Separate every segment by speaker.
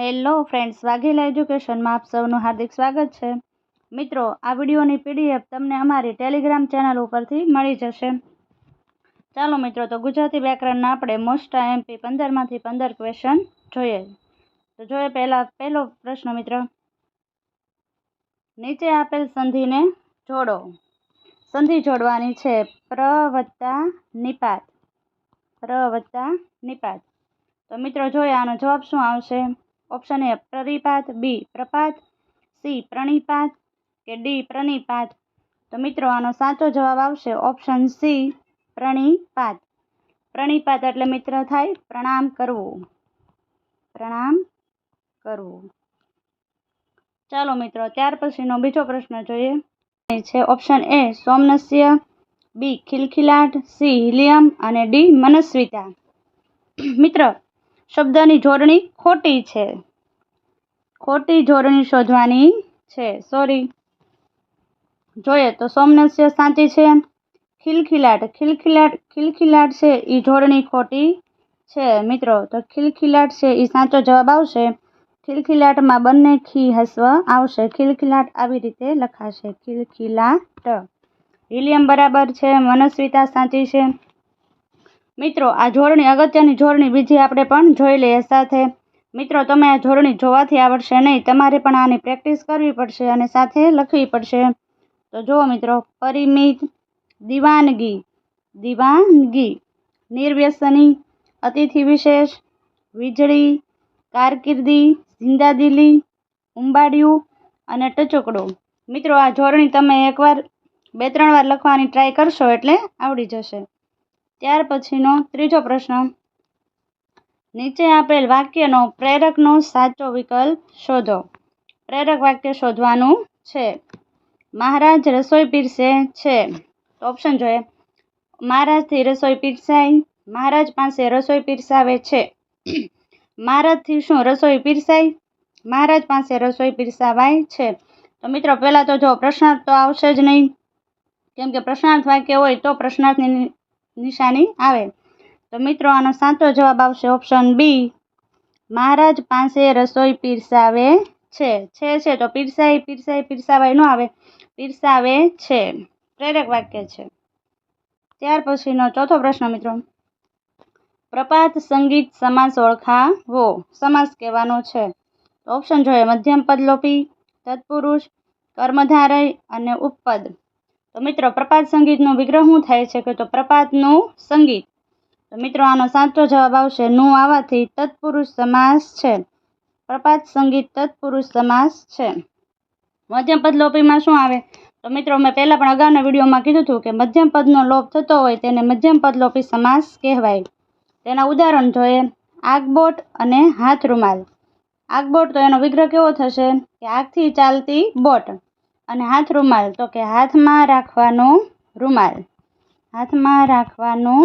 Speaker 1: Hello friends, Vaghela એજ્યુકેશનમાં આપ સૌનું હાર્દિક સ્વાગત છે. મિત્રો, આ વિડીયોની પીડીએફ તમને અમારી ટેલિગ્રામ ચેનલ ઉપરથી મળી જશે. ચાલો મિત્રો, તો ગુજરાતી વ્યાકરણના આપણે મોસ્ટ એમપી પંદરમાંથી પંદર ક્વેશ્ચન જોઈએ. તો જોઈએ પહેલાં, પહેલો પ્રશ્ન મિત્ર. નીચે આપેલ સંધિને જોડો. સંધિ જોડવાની છે પ્ર વત્તા નિપાત. પ્ર વત્તા નિપાત. તો મિત્રો, જોઈએ આનો જવાબ શું આવશે? Option A પ્રરિપાત B પ્રપાત. સી પ્રણિપાત કે ડી પ્રણિપાત. તો મિત્રો, આનો સાચો જવાબ આવશે ઓપ્શન સી પ્રણિપાત. પ્રણિપાત એટલે મિત્ર થાય, પ્રણામ કરવું. પ્રણામ કરવું. ચાલો મિત્રો, ત્યાર પછીનો બીજો પ્રશ્ન જોઈએ. છે ઓપ્શન એ સોમનસ્ય. બી ખિલખિલાટ. C helium. અને ડી મનસ્વિતા. મિત્ર, શબ્દની જોડણી ખોટી છે. ખોટી જોડણી શોધવાની છે. સોરી જોઈએ તો સોમનસ્ય સાચી છે. ખિલખિલાટ ખિલખિલાટ ખિલખિલાટ છે એ જોડણી ખોટી છે મિત્રો. તો ખિલખિલાટ છે એ સાચો જવાબ આવશે. ખિલખિલાટમાં બંને ખી હસ્વ આવશે. ખિલખિલાટ આવી રીતે લખાશે. ખિલખિલાટ. હિલિયમ બરાબર છે. મનસ્વિતા સાચી છે. મિત્રો, આ જોડણી અગત્યની જોડણી બીજી આપણે પણ જોઈ લઈએ સાથે. મિત્રો, તમે આ જોડણી જોવાથી આવડશે નહીં, તમારે પણ આની પ્રેક્ટિસ કરવી પડશે અને સાથે લખવી પડશે. તો જુઓ મિત્રો, પરિમિત દિવાનગી દિવાનગી, નિર્વ્યસની અતિથિ વિશેષ, વીજળી, કારકિર્દી જિંદાદિલી ઉંબાડિયું અને ટચુકડો. મિત્રો, આ જોડણી તમે એકવાર, બે, ત્રણ વાર લખવાની ટ્રાય કરશો એટલે આવડી જશે. ત્યાર પછીનો ત્રીજો પ્રશ્ન. નીચે આપેલ વાક્યનો પ્રેરકનો સાચો વિકલ્પ શોધો. પ્રેરક વાક્ય શોધવાનું છે. મહારાજ રસોઈ પીરસે છે. તો ઓપ્શન જોઈએ. મહારાજથી રસોઈ પીરસાય. મહારાજ પાસે રસોઈ પીરસાવે છે. મહારાજથી શું રસોઈ પીરસાય? મહારાજ પાસે રસોઈ પીરસાવાય છે. તો મિત્રો, પહેલાં તો જો પ્રશ્નાર્થ તો આવશે જ નહીં. કેમ કે પ્રશ્નાર્થ વાક્ય હોય તો પ્રશ્નાર્થની નિશાની આવે. તો મિત્રો, આનો સાચો જવાબ આવશે ઓપ્શન બી મહારાજ પાસે રસોઈ પીરસાવે છે. છે છે. તો પીરસાઈ પીરસાઈ પીરસાવાય ન આવે. પીરસાવે છે. પ્રેરક વાક્ય છે. ત્યાર પછીનો ચોથો પ્રશ્ન મિત્રો. પ્રપાત સંગીત સમાસ ઓળખાવો. સમાસ કહેવાનો છે. ઓપ્શન જોઈએ. મધ્યમ પદલોપી તત્પુરુષ, કર્મધારય અને ઉપપદ. તો મિત્રો, પ્રપાત સંગીતનો વિગ્રહ શું થાય છે? કે તો પ્રપાતનું સંગીત. તો મિત્રો, આનો સાચો જવાબ આવશે, નું આવવાથી તત્પુરુષ સમાસ છે. પ્રપાત સંગીત તત્પુરુષ સમાસ છે. મધ્યમ પદ લોપીમાં શું આવે? તો મિત્રો, મેં પહેલાં પણ અગાઉના વિડીયોમાં કીધું હતું કે મધ્યમ પદનો લોપ થતો હોય તેને મધ્યમ પદ લોપી સમાસ કહેવાય. તેના ઉદાહરણ જોઈએ, આગબોટ અને હાથ રૂમાલ. આગબોટ તો એનો વિગ્રહ કેવો થશે? કે આગથી ચાલતી બોટ અને હાથ રૂમાલ, તો કે હાથમાં રાખવાનો રૂમાલ. હાથમાં રાખવાનો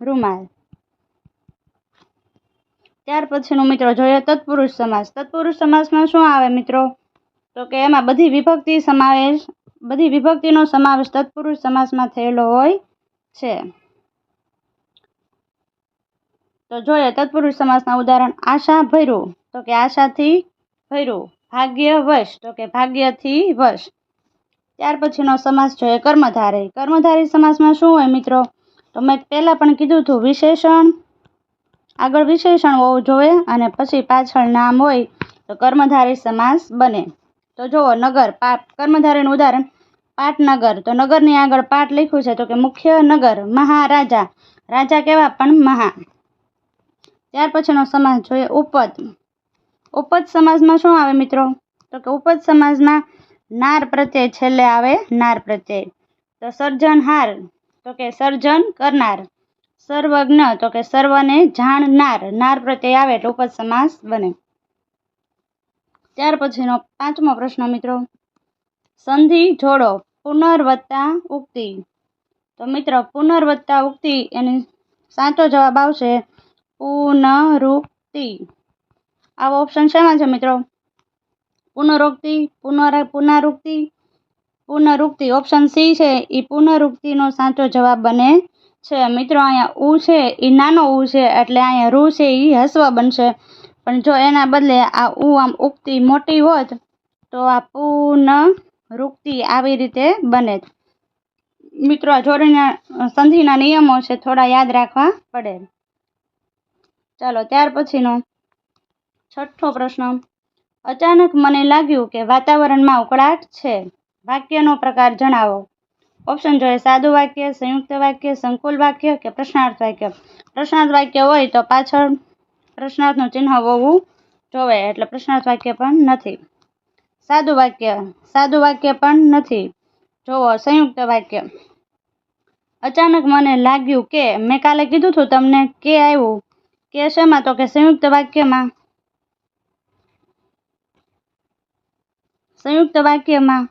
Speaker 1: રૂમાલ. ત્યાર પછીનું મિત્રો જોઈએ તત્પુરુષ સમાસ. તત્પુરુષ સમાસમાં શું આવે મિત્રો? તો કે એમાં બધી વિભક્તિ સમાવેશ, બધી વિભક્તિનો સમાવેશ તત્પુરુષ સમાસમાં થયેલો હોય છે. તો જોઈએ તત્પુરુષ સમાસના ઉદાહરણ આશા ભૈરું. તો કે આશાથી ભૈરું, ભાગ્ય વશ. તો કે ભાગ્યથી વશ. ત્યાર પછીનો સમાસ જોઈએ કર્મધારય કર્મધારય સમાસમાં શું હોય મિત્રો? તો મેં પહેલાં પણ કીધું હતું વિશેષણ. આગળ વિશેષણ હોવું જોઈએ અને પછી પાછળ નામ હોય તો કર્મધારી સમાસ બને. તો જુઓ, નગર પાટ કર્મધારીનું ઉદાહરણ, પાટનગર. તો નગરની આગળ પાટ લખ્યું છે તો કે મુખ્ય નગર, મહારાજા. રાજા કેવા? પણ મહા ત્યાર પછીનો સમાસ જોઈએ ઉપદ. ઉપદ સમાજમાં શું આવે મિત્રો? તો કે ઉપદ સમાજમાં નાર પ્રત્યય છેલ્લે આવે નાર પ્રત્યય. તો સર્જનહાર. તો કે સર્જન કરનાર. સર્વજ્ઞ તો કે સર્વને જાણનાર. નાર પ્રત્યે આવે એટલે ઉપદ સમાસ બને. ત્યાર પછીનો પાંચમો પ્રશ્ન મિત્રો. સંધિ જોડો, પુનર્વત્તા ઉક્તિ. તો મિત્રો, પુનર્વત્તા ઉક્તિ એની સાચો જવાબ આવશે પુનરુક્તિ. આવો ઓપ્શન શેમાં છે મિત્રો? પુનરોક્તિ, પુનર, પુનરુક્તિ પુનરુક્તિ ઓપ્શન સી છે એ પુનરુક્તિનો સાચો જવાબ બને છે. મિત્રો, અહીંયા ઉ છે એ નાનો ઉ છે, એટલે અહીંયા રૂ છે એ હસવા બનશે. પણ જો એના બદલે આ ઉ આમ ઉગતી મોટી હોત, તો આ પુન આવી રીતે બને. મિત્રો, આ જોડણીના સંધિના નિયમો છે, થોડા યાદ રાખવા પડે. ચાલો, ત્યાર પછીનો છઠ્ઠો પ્રશ્ન. અચાનક મને લાગ્યું કે વાતાવરણમાં ઉકળાટ છે. વાક્યનો પ્રકાર જણાવો. ઓપ્શન જોઈએ. સાદું વાક્ય, સંયુક્ત વાક્ય, સંકુલ વાક્ય કે પ્રશ્નાર્થ વાક્ય? પ્રશ્નાર્થ વાક્ય હોય તો પાછળ પ્રશ્નાર્થનું ચિહ્ન હોવું જોવે એટલે પ્રશ્નાર્થ વાક્ય પણ નથી. સાદું વાક્ય. સાદું વાક્ય પણ નથી. જોવો સંયુક્ત વાક્ય. અચાનક મને લાગ્યું કે મેં કાલે કીધું હતું તમને કે આવ્યું. કે શેમાં? તો કે સંયુક્ત વાક્યમાં. સંયુક્ત વાક્યમાં.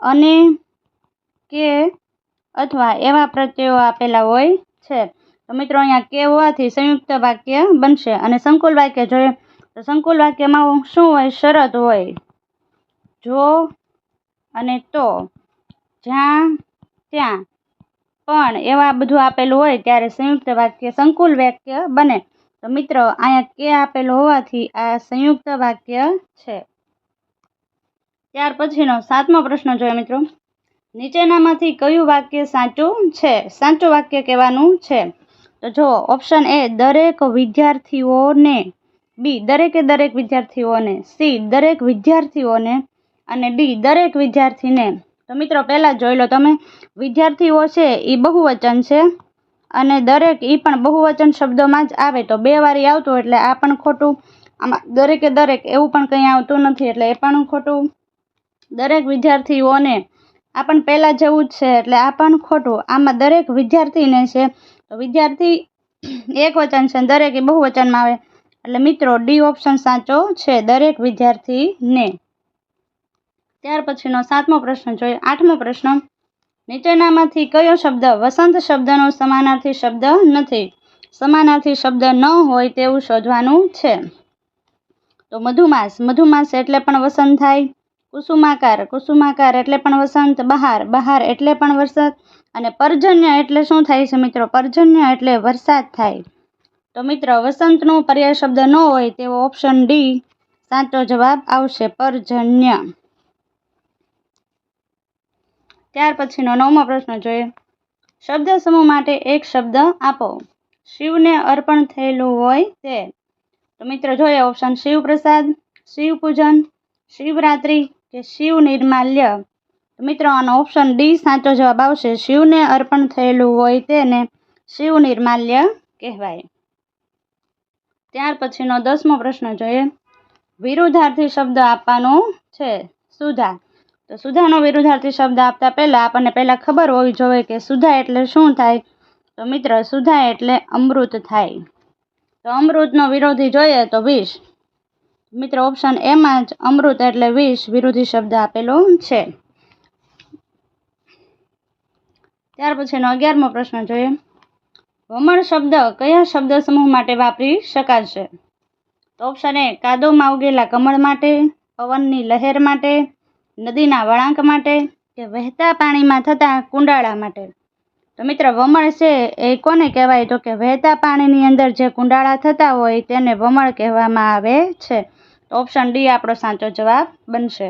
Speaker 1: અને કે અથવા એવા પ્રત્યયો આપેલા હોય છે. તો મિત્રો અહીંયા કે હોવાથી સંયુક્ત વાક્ય બનશે અને સંકુલ વાક્ય જોઈએ તો સંકુલ વાક્યમાં શું હોય? શરત હોય. જો અને તો. જ્યાં, ત્યાં. પણ એવા બધું આપેલું હોય ત્યારે સંયુક્ત વાક્ય સંકુલ વાક્ય બને. તો મિત્રો, અહીંયા કે આપેલું હોવાથી આ સંયુક્ત વાક્ય છે. ત્યાર પછીનો સાતમો પ્રશ્ન જોઈએ મિત્રો. નીચેનામાંથી કયું વાક્ય સાચું છે? સાચું વાક્ય કહેવાનું છે. તો જો ઓપ્શન એ દરેક વિદ્યાર્થીઓને બી દરેકે દરેક વિદ્યાર્થીઓને સી દરેક વિદ્યાર્થીઓને, અને ડી દરેક વિદ્યાર્થીને. તો મિત્રો, પહેલાં જોઈ લો તમે. વિદ્યાર્થીઓ છે એ બહુવચન છે, અને દરેક એ પણ બહુવચન શબ્દોમાં જ આવે. તો બે વારી આવતું એટલે આ પણ ખોટું. આમાં દરેકે દરેક એવું પણ કંઈ આવતું નથી એટલે એ પણ ખોટું. દરેક વિદ્યાર્થીઓને આ પણ પહેલાં જેવું જ છે, એટલે આ પણ ખોટું. આમાં દરેક વિદ્યાર્થીને છે, તો વિદ્યાર્થી એક વચન છે, દરેક એ બહુવચનમાં આવે. એટલે મિત્રો ડી ઓપ્શન સાચો છે, દરેક વિદ્યાર્થીને. ત્યાર પછીનો સાતમો પ્રશ્ન જોઈએ. આઠમો પ્રશ્ન, નીચેનામાંથી કયો શબ્દ વસંત શબ્દનો સમાનાર્થી શબ્દ નથી? સમાનાર્થી શબ્દ ન હોય તેવું શોધવાનું છે. તો મધુમાસ. મધુમાસ એટલે પણ વસંત થાય? કુસુમાકાર કુસુમાકાર એટલે પણ વસંત, બહાર બહાર એટલે પણ વરસાદ અને પર્જન્ય એટલે શું થાય છે મિત્રો? પર્જન્ય એટલે વરસાદ થાય. તો મિત્ર, વસંતનો પર્યાય શબ્દ ન હોય તેવો ઓપ્શન ડી સાચો જવાબ આવશે પર્જન્ય. ત્યાર પછીનો નવમો પ્રશ્ન જોઈએ. શબ્દ સમૂહ માટે એક શબ્દ આપો. શિવને અર્પણ થયેલું હોય તે. તો મિત્રો, જોઈએ ઓપ્શન શિવ પ્રસાદ શિવ પૂજન શિવરાત્રિ કે શિવ નિર્માલ્ય. મિત્રો, આનો ઓપ્શન ડી સાચો જવાબ આવશે. શિવને અર્પણ થયેલું હોય તેને શિવ નિર્માલ્ય કહેવાય. ત્યાર પછીનો દસમો પ્રશ્ન જોઈએ. વિરુદ્ધાર્થી શબ્દ આપવાનો છે સુધા. તો સુધાનો વિરુદ્ધાર્થી શબ્દ આપતા પહેલાં આપણને પહેલાં ખબર હોવી જોઈએ કે સુધા એટલે શું થાય? તો મિત્ર, સુધા એટલે અમૃત થાય. તો અમૃતનો વિરોધી જોઈએ તો વિષ. મિત્ર ઓપ્શન એમાં જ અમૃત એટલે વિષ વિરોધી શબ્દ આપેલો છે. ત્યાર પછીનો અગિયારમો પ્રશ્ન જોઈએ. વમળ શબ્દ કયા શબ્દ સમૂહ માટે વાપરી શકાશે તો ઓપ્શન એ કાદવમાં ઉગેલા કમળ માટે, પવનની લહેર માટે, નદીના વળાંક માટે કે વહેતા પાણીમાં થતા કુંડાળા માટે? તો મિત્ર, વમળ છે એ કોને કહેવાય? તો કે વહેતા પાણીની અંદર જે કુંડાળા થતા હોય તેને વમળ કહેવામાં આવે છે. તો ઓપ્શન ડી આપણો સાચો જવાબ બનશે.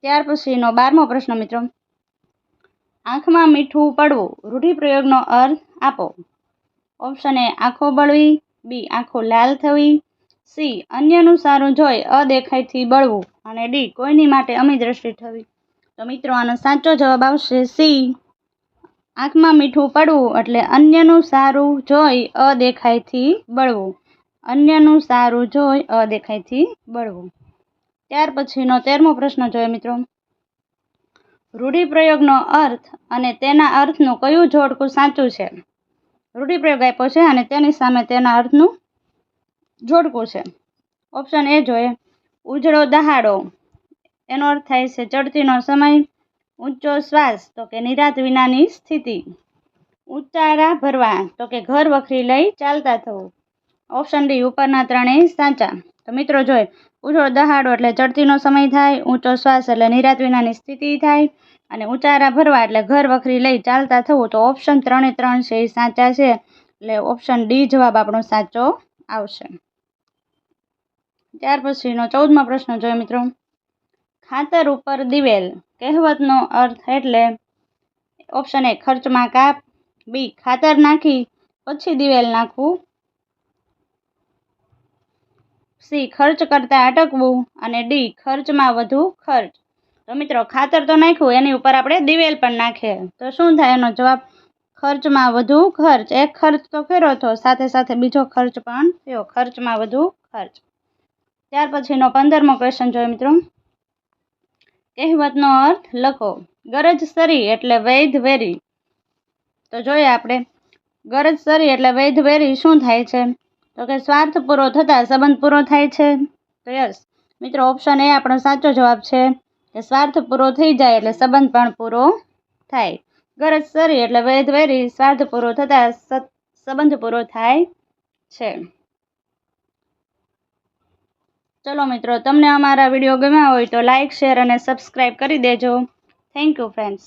Speaker 1: ત્યાર પછીનો બારમો પ્રશ્ન મિત્રો. આંખમાં મીઠું પડવું, રૂઢિપ્રયોગનો અર્થ આપો. ઓપ્શન એ આંખો બળવી. બી આંખો લાલ થવી. સી અન્યનું સારું જોઈ અદેખાઈથી બળવું. અને ડી કોઈની માટે અમી દ્રષ્ટિ થવી. તો મિત્રો, આનો સાચો જવાબ આવશે સી આંખમાં મીઠું પડવું એટલે અન્યનું સારું જોઈ અદેખાઈથી બળવું. અન્યનું સારું જોઈ અદેખાઈથી બળવું. ત્યાર પછીનો તેરમો પ્રશ્ન જોઈએ મિત્રો. રૂઢિપ્રયોગનો અર્થ અને તેના અર્થનું કયું જોડકું સાચું છે? રૂઢિપ્રયોગ આપ્યો છે અને તેની સામે તેના અર્થનું જોડકું છે. ઓપ્શન એ જોઈએ. ઉજળો દહાડો. એનો અર્થ થાય છે ચડતીનો સમય, ઊંચો શ્વાસ, તો કે નિરાત વિનાની સ્થિતિ. ઉચ્ચારા ભરવા, તો કે ઘર વખરી લઈ ચાલતા થવું. ઓપ્શન ડી ઉપરના ત્રણેય સાચા. તો મિત્રો જોઈએ ઉજળો દહાડો એટલે ચડતીનો સમય થાય, ઊંચો શ્વાસ એટલે નિરાત વિનાની સ્થિતિ થાય, અને ઉંચારા ભરવા એટલે ઘર વખરી લઈ ચાલતા થવું, તો ઓપ્શન ત્રણે ત્રણ છે, એ સાચા છે. એટલે ઓપ્શન ડી જવાબ આપણો સાચો આવશે. ત્યાર પછીનો ચૌદમો પ્રશ્ન જોઈએ મિત્રો. ખાતર ઉપર દિવેલ, કહેવતનો અર્થ એટલે ઓપ્શન એ ખર્ચમાં કાપ બી ખાતર નાખી, પછી દિવેલ નાખવું સી ખર્ચ કરતાં અટકવું અને ડી ખર્ચમાં વધુ ખર્ચ. તો મિત્રો, ખાતર તો નાખ્યું, એની ઉપર આપણે દિવેલ પણ નાખીએ. તો શું થાય એનો જવાબ? ખર્ચમાં વધુ ખર્ચ. એક ખર્ચ તો કર્યો હતો સાથે સાથે બીજો ખર્ચ પણ થયો. ખર્ચમાં વધુ ખર્ચ. ત્યાર પછીનો પંદરમો ક્વેશ્ચન જોઈએ મિત્રો. કહેવતનો અર્થ લખો, ગરજ સરી એટલે વૈધ વેરી. તો જોઈએ આપણે, ગરજ સરી એટલે વૈધ વેરી શું થાય છે? તો કે સ્વાર્થ પૂરો થતાં સંબંધ પૂરો થાય છે. તો યસ, મિત્રો ઓપ્શન એ આપણો સાચો જવાબ છે કે સ્વાર્થ પૂરો થઈ જાય એટલે સંબંધ પણ પૂરો થાય. ગરજ સરી એટલે વૈધ વેરી સ્વાર્થ પૂરો થતાં સંબંધ પૂરો થાય છે. ચલો મિત્રો, તમને અમારા વીડિયો ગમ્યા હોય તો લાઇક શેર અને સબસ્ક્રાઈબ કરી દેજો. Thank you friends